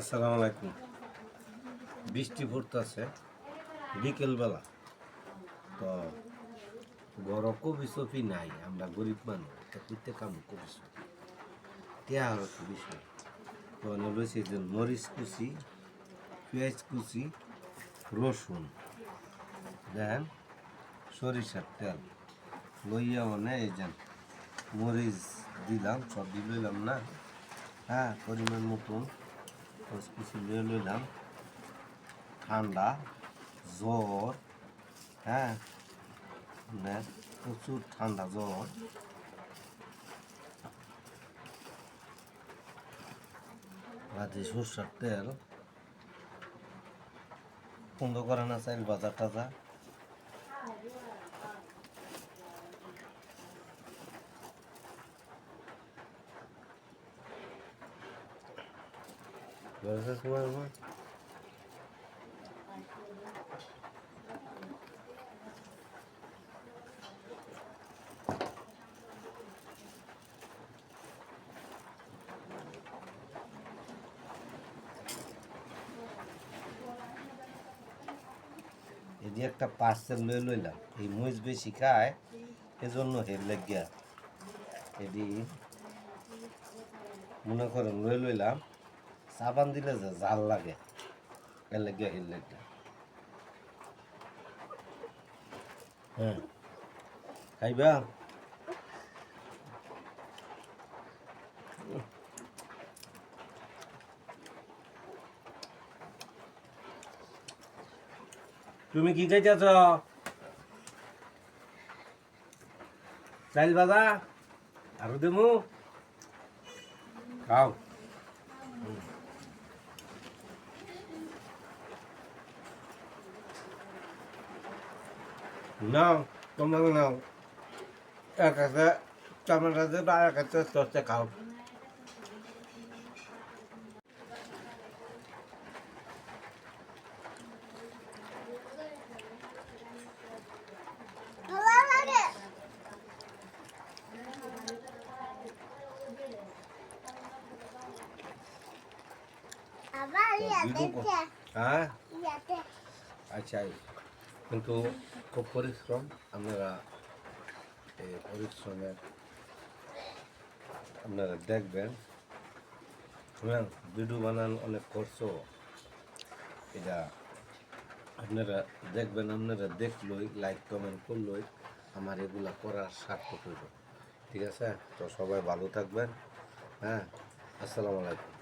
আসসালামু আলাইকুম। বৃষ্টি পড়তেছে বিকেলবেলা। তো বড় কবি সফি নাই, আমরা গরিব মানুষ, তা করতে কাম কবি সফি? টেয়া হচ্ছে বিষয়। তো আমি লইছি যে মরিচ কুচি, পেঁয়াজ কুচি, রসুন, দেন সরিষার তেল। লইয়া মানে এই যান মরিচ দিলাম সব দিয়ে লইলাম না? হ্যাঁ পরিমাণ মতন। লইলাম ঠান্ডা, জ্বর হ্যাঁ? মানে প্রচুর ঠান্ডা জ্বর। রাতে সরষার তেল, বন্ধ করে না, চাইল বাজার টাজা এটি একটা পার্সেল লয়ে লইলাম, এই মহিষ বেশি খায়, এজন্য হের লাগিয়া। এটি মনে করেন লয়ে লইলাম। সাবান দিলে যে জাল লাগে এর লাগিয়া হের লাগিয়া হ্যাঁ খাইবা তুমি কি খাইতেছ চাইল বাজা আরো দেবো খাও No, ondan no. Herkese tamamladı ve herkese sözde kalın. Baba, ya, ya, ya. Ha? Ya, ya. Açayım. কিন্তু খুব পরিশ্রম। আপনারা এই পরিশ্রমের আপনারা দেখবেন হ্যাঁ ভিডিও বানান অনেক কষ্ট এটা আপনারা দেখবেন, আপনারা দেখলই লাইক কমেন্ট করলই, আমার এগুলা করার সার্থক হইব ঠিক আছে? তো সবাই ভালো থাকবেন। হ্যাঁ? আসসালামু আলাইকুম।